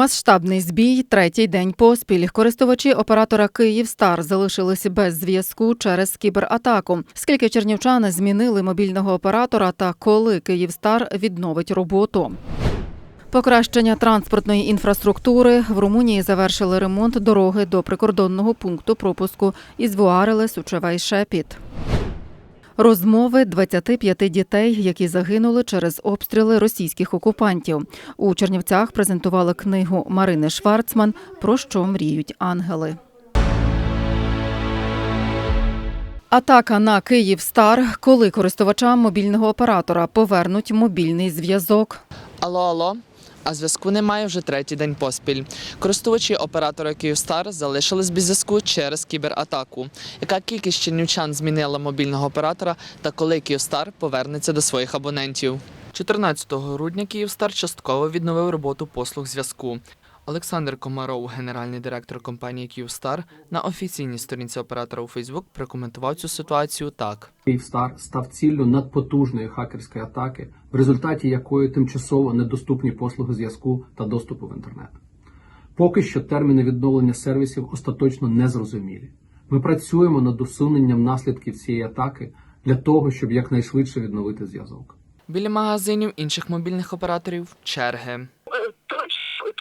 Масштабний збій третій день поспіль. Користувачі оператора Київстар залишилися без зв'язку через кібератаку. Скільки чернівчани змінили мобільного оператора та коли Київстар відновить роботу? Покращення транспортної інфраструктури в Румунії завершили ремонт дороги до прикордонного пункту пропуску із Вуареле Сучевей Шепіт. Розмови 25 дітей, які загинули через обстріли російських окупантів. У Чернівцях презентували книгу Марини Шварцман Про що мріють ангели. Атака на Київстар, коли користувачам мобільного оператора повернуть мобільний зв'язок. Алло, алло. А зв'язку немає вже третій день поспіль. Користувачі оператора Київстар залишились без зв'язку через кібератаку. Яка кількість чернівчан змінила мобільного оператора та коли Київстар повернеться до своїх абонентів? 14 грудня Київстар частково відновив роботу послуг зв'язку. Олександр Комаров, генеральний директор компанії Київстар, на офіційній сторінці оператора у Фейсбук прокоментував цю ситуацію так. Київстар став ціллю надпотужної хакерської атаки, в результаті якої тимчасово недоступні послуги зв'язку та доступу в інтернет. Поки що терміни відновлення сервісів остаточно не зрозумілі. Ми працюємо над усуненням наслідків цієї атаки для того, щоб якнайшвидше відновити зв'язок. Біля магазинів інших мобільних операторів черги.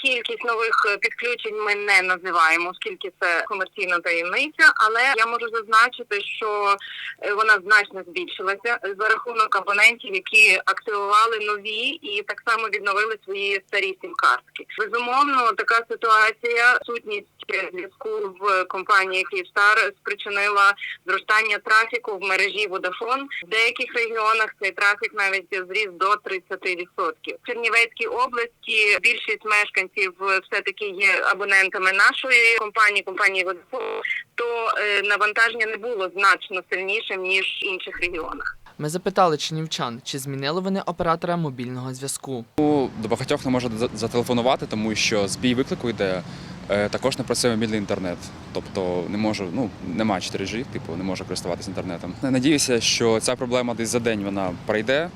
Кількість нових е, підключень ми не називаємо, оскільки це комерційна таємниця. Але я можу зазначити, що е, вона значно збільшилася за рахунок абонентів, які активували нові і так само відновили свої старі сім-картки. Безумовно, така ситуація, сутність зв'язку в компанії Київстар спричинила зростання трафіку в мережі Vodafone. В деяких регіонах цей трафік навіть зріс до 30%. В Чернівецькій області більшість мешканців все таки є абонентами нашої компанії, компанії Vodafone, то е, навантаження не було значно сильнішим ніж в інших регіонах. Ми запитали чернівчан, чи змінили вони оператора мобільного зв'язку. До багатьох не може зателефонувати, тому що збій виклику йде. Е, Також не працює мобільний інтернет, тобто не можу, ну немає 4G, типу не можу користуватися інтернетом. Надіюся, що ця проблема десь за день вона пройде,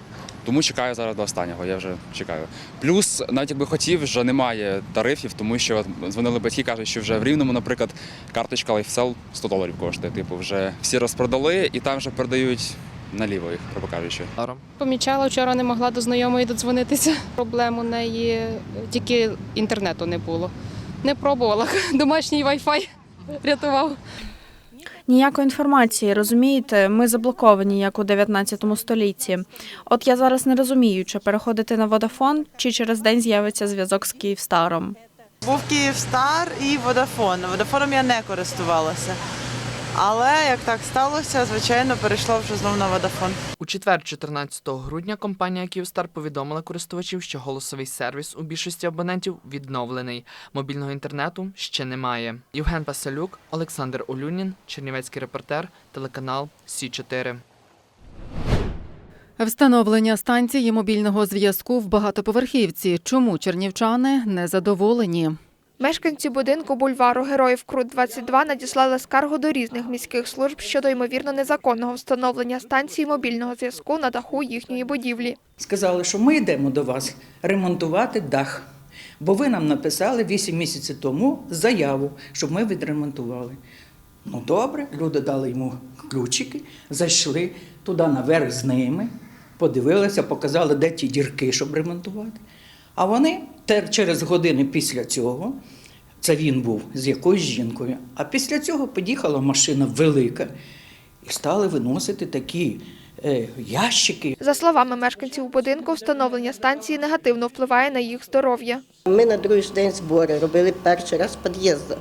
тому чекаю зараз до останнього. Я вже чекаю. Плюс, навіть якби хотів, вже немає тарифів, тому що дзвонили батьки, кажуть, що вже в рівному, наприклад, карточка LifeSell 100 доларів коштує. Типу, вже всі розпродали і там вже продають наліво їх, грубо кажучи. Помічала, вчора не могла до знайомої додзвонитися. Проблем у неї тільки інтернету не було. Не пробувала. Домашній Wi-Fi рятував. Ніякої інформації, розумієте, ми заблоковані як у 19 столітті. От я зараз не розумію, чи переходити на Водафон, чи через день з'явиться зв'язок з Київстаром. Був Київстар і Водафон. Водафоном я не користувалася. Але як так сталося, звичайно, перейшла вже знову на Водафон. У четвер, 14 грудня, компанія Київстар повідомила користувачів, що голосовий сервіс у більшості абонентів відновлений. Мобільного інтернету ще немає. Євген Пасалюк, Олександр Олюнін, Чернівецький репортер, телеканал Сі 4 Встановлення станції мобільного зв'язку в багатоповерхівці. Чому чернівчани незадоволені? Мешканці будинку бульвару Героїв Крут 22 надіслали скаргу до різних міських служб щодо ймовірно незаконного встановлення станції мобільного зв'язку на даху їхньої будівлі. Сказали, що ми йдемо до вас ремонтувати дах, бо ви нам написали 8 місяців тому заяву, щоб ми відремонтували. Ну добре, люди дали йому ключики, зайшли туди наверх з ними, подивилися, показали, де ті дірки, щоб ремонтувати. А вони через години після цього, це він був з якоюсь жінкою, а після цього під'їхала машина велика і стали виносити такі е, ящики, За словами мешканців будинку, встановлення станції негативно впливає на їх здоров'я. Ми на другий день збори робили перший раз під'їзду.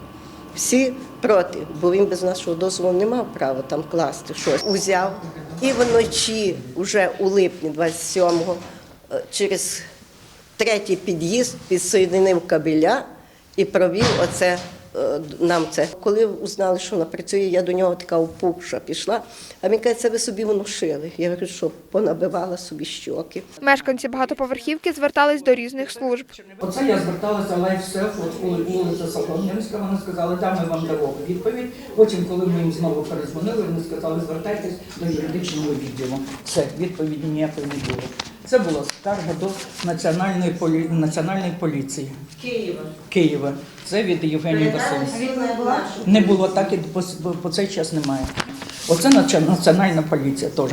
Всі проти, бо він без нашого дозволу не мав права там класти щось. Узяв і вночі, вже у липні 27-го, е, через третій під'їзд підсоєдинив кабеля і провів оце е, нам це. Коли узнали, що вона працює, я до нього така опухша пішла. А він каже, це ви собі внушили. Я говорю, що понабивала собі щоки. Мешканці багатоповерхівки звертались до різних служб. Оце я зверталася лайфсеф, от коли вулиця Солом'янська, вони сказали, да, ми вам дамо відповідь. Потім, коли ми їм знову перезвонили, вони сказали, звертайтесь до юридичного відділу. Все, відповіді ніякої не було. Це була скарга до національної полі... національної поліції Києва. Києва. Це від Євгенії Васильівни. Не було так і по, по цей час немає. Оце національна поліція теж.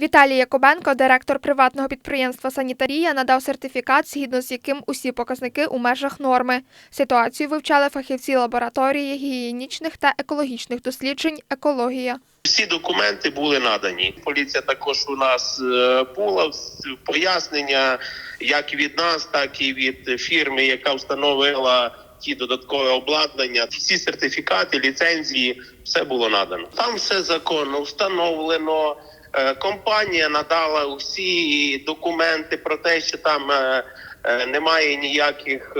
Віталій Якобенко, директор приватного підприємства Санітарія, надав сертифікат, згідно з яким усі показники у межах норми. Ситуацію вивчали фахівці лабораторії гігієнічних та екологічних досліджень Екологія. Всі документи були надані. Поліція також у нас е, була пояснення як від нас, так і від фірми, яка встановила ті додаткові обладнання. Всі сертифікати, ліцензії, все було надано. Там все законно встановлено. Е, Компанія надала усі документи про те, що там е, немає ніяких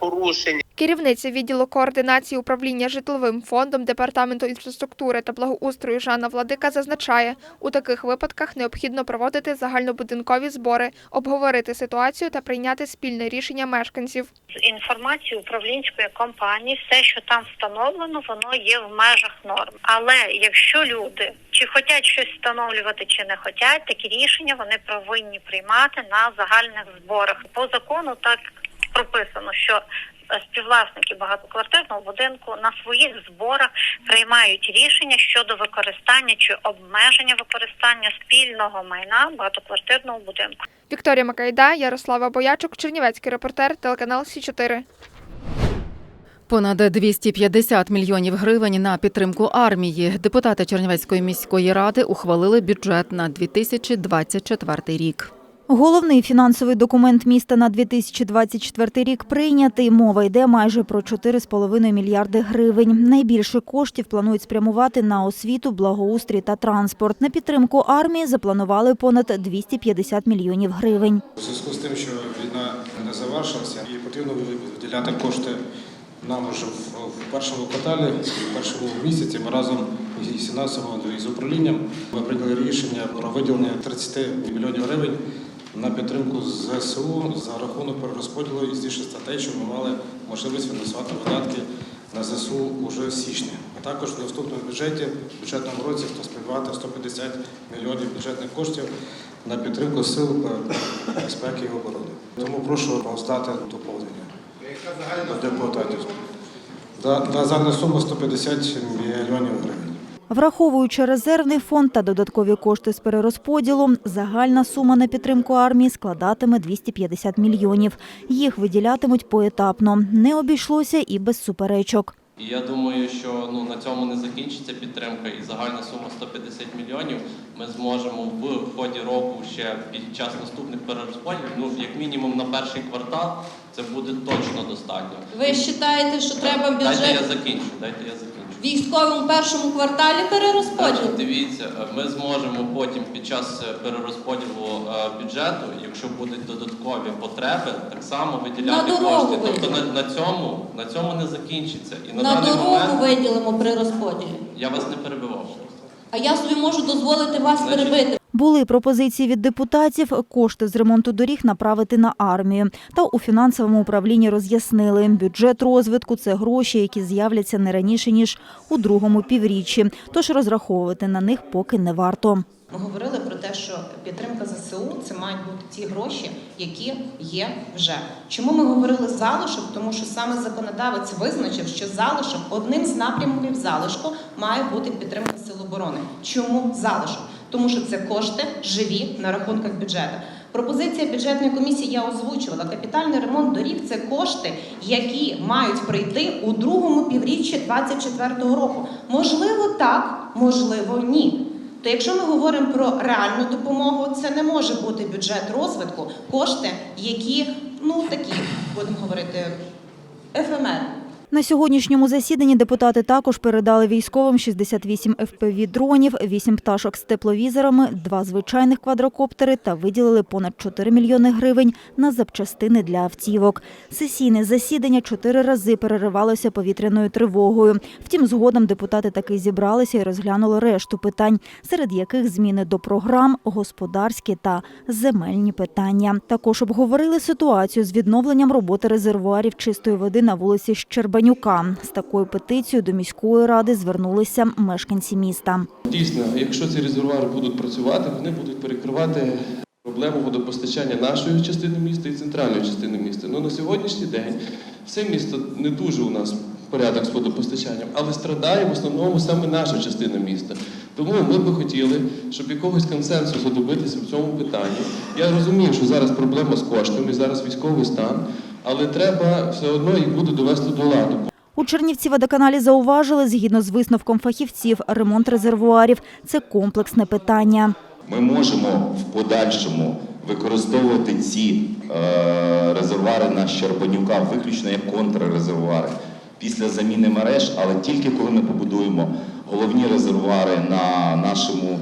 порушень. Керівниця відділу координації управління житловим фондом департаменту інфраструктури та благоустрою Жанна Владика зазначає, у таких випадках необхідно проводити загальнобудинкові збори, обговорити ситуацію та прийняти спільне рішення мешканців. з управлінської компанії, все, що там встановлено, воно є в межах норм. Але якщо люди чи хочуть щось встановлювати, чи не хочуть, такі рішення вони повинні приймати на загальних зборах. По закону так прописано, що е, співвласники багатоквартирного будинку на своїх зборах приймають рішення щодо використання чи обмеження використання спільного майна багатоквартирного будинку. Вікторія Макайда, Ярослава Боячук, Чернівецький репортер, телеканал Сі 4 Понад 250 мільйонів гривень на підтримку армії. Депутати Чернівецької міської ради ухвалили бюджет на 2024 рік. Головний фінансовий документ міста на 2024 рік прийнятий. Мова йде майже про 4,5 мільярди гривень. Найбільше коштів планують спрямувати на освіту, благоустрій та транспорт. На підтримку армії запланували понад 250 мільйонів гривень. У зв'язку з тим, що війна не завершилася, і потрібно виділяти кошти нам вже в, першому кварталі, в першому місяці. Ми разом із фінансовим і з управлінням ми прийняли рішення про виділення 30 мільйонів гривень на підтримку ЗСУ за рахунок перерозподілу із тих статей, що ми мали можливість фінансувати видатки на ЗСУ уже з січня. А також в наступному бюджеті, в бюджетному році, хто спрямувати 150 мільйонів бюджетних коштів на підтримку сил безпеки і оборони. Тому прошу роздати доповнення до депутатів. Да, Загальна сума 150 мільйонів гривень. Враховуючи резервний фонд та додаткові кошти з перерозподілу, загальна сума на підтримку армії складатиме 250 мільйонів. Їх виділятимуть поетапно. Не обійшлося і без суперечок. Я думаю, що ну на цьому не закінчиться підтримка, і загальна сума 150 мільйонів. Ми зможемо в ході року ще під час наступних перерозподілів, ну як мінімум на перший квартал, це буде точно достатньо. Ви вважаєте, що треба Дайте я закінчу. Дайте я закінчу. військовому першому кварталі перерозподіл? дивіться, ми зможемо потім під час е, перерозподілу е, бюджету, якщо будуть додаткові потреби, так само виділяти На кошти. Тобто на, на цьому на цьому не закінчиться. І на, На дорогу момент виділимо при розподілі. я вас не перебивав. А я собі можу дозволити вас Значить, перебити. Були пропозиції від депутатів кошти з ремонту доріг направити на армію. Та у фінансовому управлінні роз'яснили, бюджет розвитку це гроші, які з'являться не раніше ніж у другому півріччі. Тож розраховувати на них поки не варто. Ми говорили про те, що підтримка ЗСУ це мають бути ті гроші, які є вже. Чому ми говорили залишок? Тому що саме законодавець визначив, що залишок одним з напрямків залишку має бути підтримка сил оборони. Чому залишок? Тому що це кошти живі на рахунках бюджету. Пропозиція бюджетної комісії я озвучувала. Капітальний ремонт доріг це кошти, які мають прийти у другому півріччі 2024 року. Можливо, так, можливо, ні. То якщо ми говоримо про реальну допомогу, це не може бути бюджет розвитку, кошти, які ну такі будемо говорити ефемерні. На сьогоднішньому засіданні депутати також передали військовим 68 FPV дронів, 8 пташок з тепловізорами, 2 звичайних квадрокоптери та виділили понад 4 мільйони гривень на запчастини для автівок. Сесійне засідання чотири рази переривалося повітряною тривогою. Втім, згодом депутати таки зібралися і розглянули решту питань, серед яких зміни до програм, господарські та земельні питання. Також обговорили ситуацію з відновленням роботи резервуарів чистої води на вулиці Щербанюка. З такою петицією до міської ради звернулися мешканці міста. Дійсно, якщо ці резервуари будуть працювати, вони будуть перекривати Проблему водопостачання нашої частини міста і центральної частини міста. Ну на сьогоднішній день все місто не дуже у нас порядок з водопостачанням, але страдає в основному саме наша частина міста. Тому ми би хотіли, щоб якогось консенсусу добитися в цьому питанні. Я розумію, що зараз проблема з коштами, зараз військовий стан, але треба все одно їх буде довести до ладу. У Чернівці водоканалі зауважили, згідно з висновком фахівців, ремонт резервуарів – це комплексне питання. Ми можемо в подальшому використовувати ці е, резервуари на Щербанюка виключно як контррезервуари після заміни мереж, але тільки коли ми побудуємо головні резервуари на нашому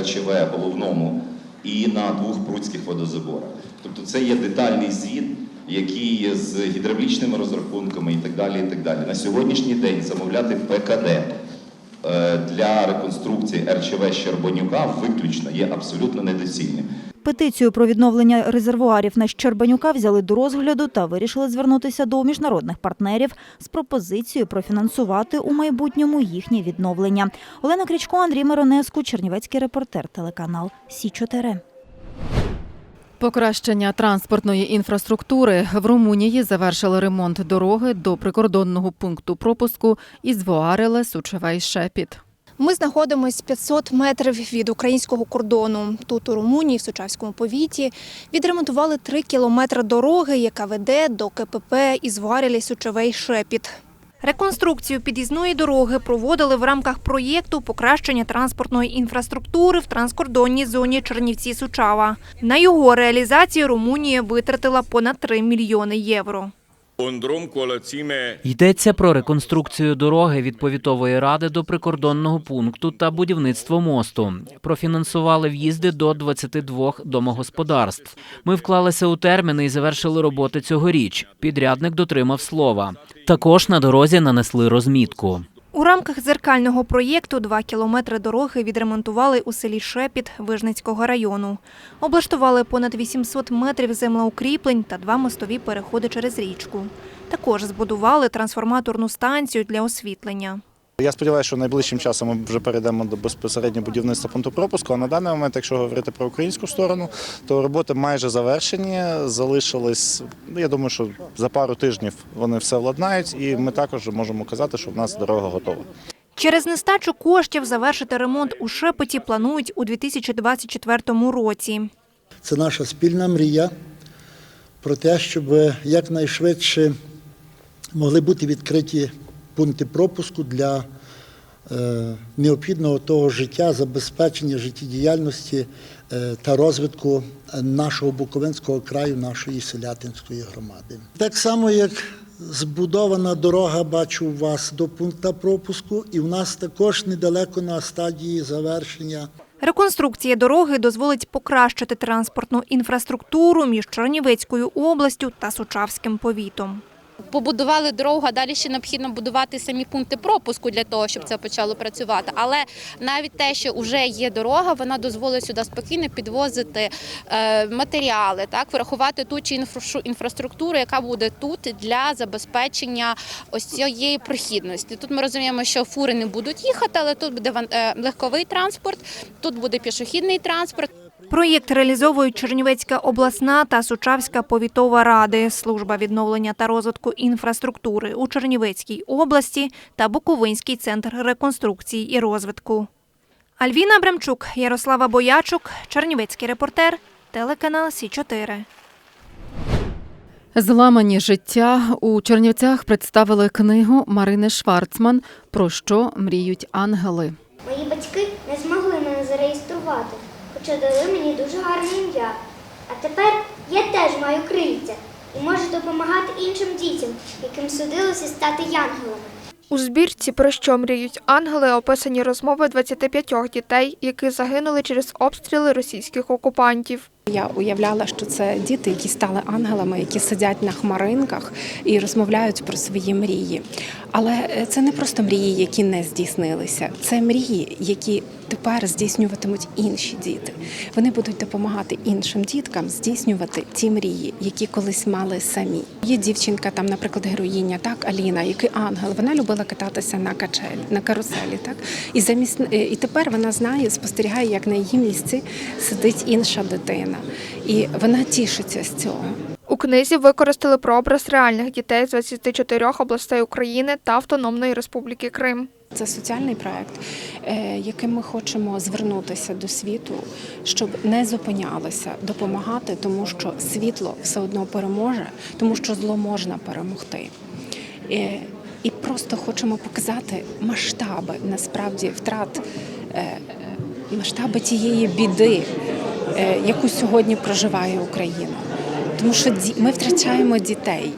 РЧВ головному і на двох прудських водозаборах. Тобто це є детальний звіт, який є з гідравлічними розрахунками і так далі. І так далі. На сьогоднішній день замовляти ПКД е, для реконструкції РЧВ Щербанюка виключно є абсолютно недоцільним. Петицію про відновлення резервуарів на Щербанюка взяли до розгляду та вирішили звернутися до міжнародних партнерів з пропозицією профінансувати у майбутньому їхнє відновлення. Олена Крічко, Андрій Миронеску, Чернівецький репортер, телеканал Сі 4 Покращення транспортної інфраструктури в Румунії завершили ремонт дороги до прикордонного пункту пропуску із Воареле Сучевей Шепіт. Ми знаходимося 500 метрів від українського кордону. Тут у Румунії, в Сучавському повіті, відремонтували 3 кілометри дороги, яка веде до КПП із Варілі Сучевей Шепіт. Реконструкцію під'їзної дороги проводили в рамках проєкту покращення транспортної інфраструктури в транскордонній зоні Чернівці-Сучава. На його реалізацію Румунія витратила понад 3 мільйони євро. Йдеться про реконструкцію дороги від повітової ради до прикордонного пункту та будівництво мосту. Профінансували в'їзди до 22 домогосподарств. Ми вклалися у терміни і завершили роботи цьогоріч. Підрядник дотримав слова. Також на дорозі нанесли розмітку. У рамках зеркального проєкту два кілометри дороги відремонтували у селі Шепіт Вижницького району. Облаштували понад 800 метрів землеукріплень та два мостові переходи через річку. Також збудували трансформаторну станцію для освітлення. Я сподіваюся, що найближчим часом ми вже перейдемо до безпосередньо будівництва пункту пропуску. А на даний момент, якщо говорити про українську сторону, то роботи майже завершені. Залишились. ну, Я думаю, що за пару тижнів вони все владнають, і ми також можемо казати, що в нас дорога готова. Через нестачу коштів завершити ремонт у Шепеті планують у 2024 році. Це наша спільна мрія про те, щоб якнайшвидше могли бути відкриті пункти пропуску для е, необхідного того життя, забезпечення життєдіяльності е, та розвитку нашого Буковинського краю, нашої селятинської громади. Так само, як збудована дорога, бачу вас до пункту пропуску, і в нас також недалеко на стадії завершення Реконструкція дороги дозволить покращити транспортну інфраструктуру між Чернівецькою областю та Сучавським повітом. Побудували дорогу, а далі ще необхідно будувати самі пункти пропуску для того, щоб це почало працювати. Але навіть те, що вже є дорога, вона дозволить сюди спокійно підвозити е, матеріали, так врахувати ту чи інфра- інфраструктуру, яка буде тут для забезпечення ось цієї прохідності. Тут ми розуміємо, що фури не будуть їхати, але тут буде е, легковий транспорт, тут буде пішохідний транспорт. Проєкт реалізовують Чернівецька обласна та Сучавська повітова ради, служба відновлення та розвитку інфраструктури у Чернівецькій області та Буковинський центр реконструкції і розвитку. Альвіна Абрамчук, Ярослава Боячук, Чернівецький репортер, телеканал Сі 4 Зламані життя у Чернівцях представили книгу Марини Шварцман Про що мріють ангели. Мої батьки не змогли мене зареєструвати, хоча дали мені дуже гарне ім'я. А тепер я теж маю крильця і можу допомагати іншим дітям, яким судилося стати янголами. У збірці про що мріють ангели описані розмови 25 дітей, які загинули через обстріли російських окупантів. Я уявляла, що це діти, які стали ангелами, які сидять на хмаринках і розмовляють про свої мрії. Але е, це не просто мрії, які не здійснилися. Це мрії, які тепер здійснюватимуть інші діти. Вони будуть допомагати іншим діткам здійснювати ті мрії, які колись мали самі. Є дівчинка, там, наприклад, героїня, так Аліна, який ангел. Вона любила кататися на качелі, на каруселі. Так і замість е, і тепер вона знає, спостерігає, як на її місці сидить інша дитина. Україна, і вона тішиться з цього. У книзі використали прообраз реальних дітей з 24 областей України та Автономної Республіки Крим. Це соціальний проект, е, яким ми хочемо звернутися до світу, щоб не зупинялися, допомагати, тому що світло все одно переможе, тому що зло можна перемогти. Е, І просто хочемо показати масштаби насправді втрат, е, масштаби тієї біди, е, яку сьогодні проживає Україна. Тому що ми втрачаємо дітей.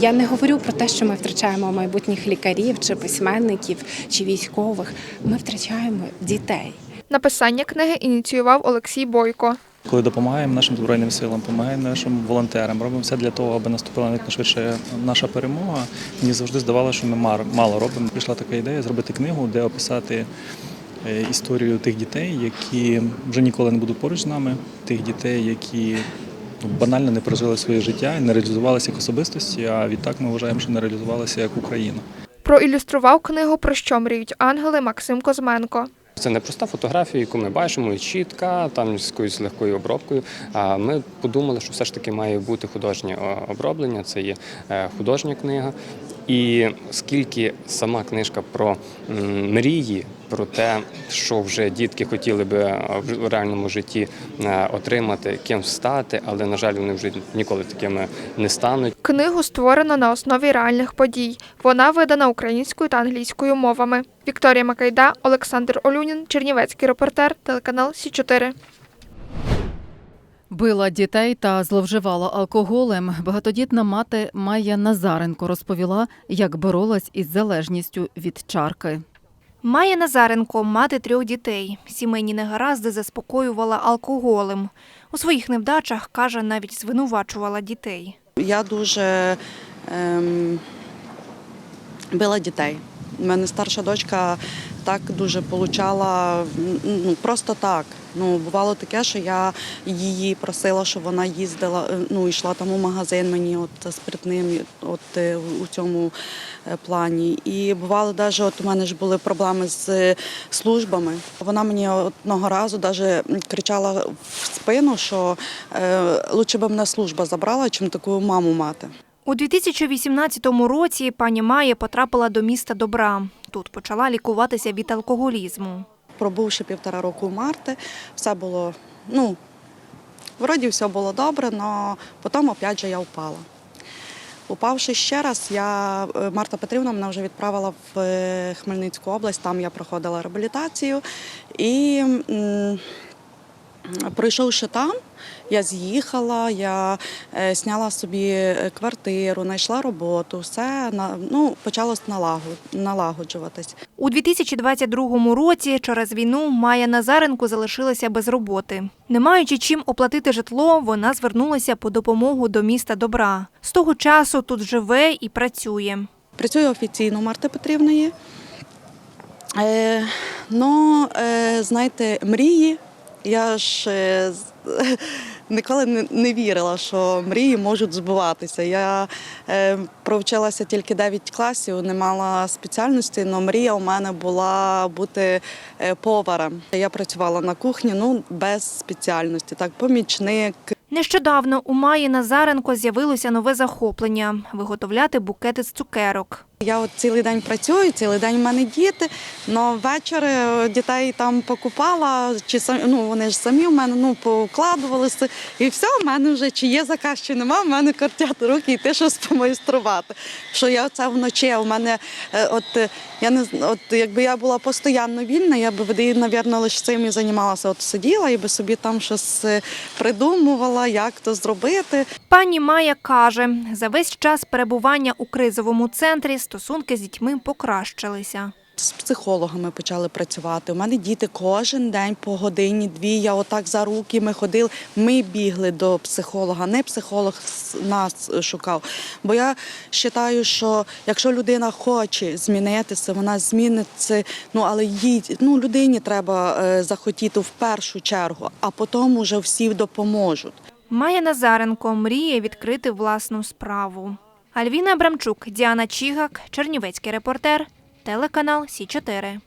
Я не говорю про те, що ми втрачаємо майбутніх лікарів чи письменників чи військових. Ми втрачаємо дітей. Написання книги ініціював Олексій Бойко. Коли допомагаємо нашим збройним силам, допомагаємо нашим волонтерам, робимо все для того, аби наступила якнайшвидше наша перемога. Мені завжди здавалося, що ми мало робимо. Прийшла така ідея зробити книгу, де описати історію тих дітей, які вже ніколи не будуть поруч з нами, тих дітей, які ну, банально не прожили своє життя і не реалізувалися як особистості. А відтак ми вважаємо, що не реалізувалися як Україна. Проілюстрував книгу Про що мріють ангели Максим Козменко. Це не проста фотографія, яку ми бачимо, і чітка, там з якоюсь легкою обробкою. А ми подумали, що все ж таки має бути художнє оброблення, це є е, художня книга. І скільки сама книжка про мрії, про те, що вже дітки хотіли би е, в реальному житті е, отримати, ким стати, але на жаль, вони вже ніколи такими не стануть. Книгу створено на основі реальних подій. Вона видана українською та англійською мовами. Вікторія Макайда, Олександр Олюнін, Чернівецький репортер, телеканал Сі 4 Била дітей та зловживала алкоголем. Багатодітна мати Майя Назаренко розповіла, як боролась із залежністю від чарки. Майя Назаренко, мати трьох дітей. Сімейні негаразди заспокоювала алкоголем. У своїх невдачах, каже, навіть звинувачувала дітей. Я дуже ем, била дітей. У мене старша дочка так дуже получала ну, просто так. Ну, бувало таке, що я її просила, щоб вона їздила, е, ну, йшла там у магазин мені от спиртним от, е, у цьому е, плані. І бувало навіть, от у мене ж були проблеми з службами. Вона мені одного разу навіть кричала в спину, що лучше би мене служба забрала, чим таку маму мати. У 2018 році пані Майя потрапила до міста Добра. Тут почала лікуватися від алкоголізму. Пробувши півтора року в Марти, все було, ну, вроді все було добре, але потім опять же я впала. Упавши ще раз, я, е, Марта Петрівна мене вже відправила в е, Хмельницьку область, там я проходила реабілітацію. І м, пройшовши там, я з'їхала, я е, зняла собі е, квартиру, знайшла роботу, все ну, почало налагоджуватись. У 2022 році через війну Майя Назаренко залишилася без роботи. Не маючи чим оплатити житло, вона звернулася по допомогу до міста Добра. З того часу тут живе і працює. Працюю офіційно Марти Петрівної. Е, ну, е, знаєте, мрії. Я ж ніколи не, вірила, що мрії можуть збуватися. Я е, провчилася тільки 9 класів, не мала спеціальності, але мрія у мене була бути е, поваром. Я працювала на кухні, ну без спеціальності, так, помічник. Нещодавно у Майї Назаренко з'явилося нове захоплення виготовляти букети з цукерок. Я от цілий день працюю, цілий день в мене діти, але ввечері дітей там покупала, чи самі, ну вони ж самі в мене ну, покладувалися. І все, в мене вже чи є заказ, чи нема, в мене кортять руки йти щось помайструвати. Що я це вночі, у мене е, от е, я не от якби я була постійно вільна, я б напевно, лише цим і займалася. От сиділа і би собі там щось е, придумувала, як то зробити. Пані Майя каже, за весь час перебування у кризовому центрі стосунки з дітьми покращилися. З психологами почали працювати. У мене діти кожен день по годині, дві. Я отак за руки ми ходили. Ми бігли до психолога, не психолог нас шукав. Бо я вважаю, що якщо людина хоче змінитися, вона зміниться. Ну але їй ну людині треба е, захотіти в першу чергу, а потім уже всі допоможуть. Майя Назаренко мріє відкрити власну справу. Альвіна Абрамчук, Діана Чігак, Чернівецький репортер, телеканал Сі 4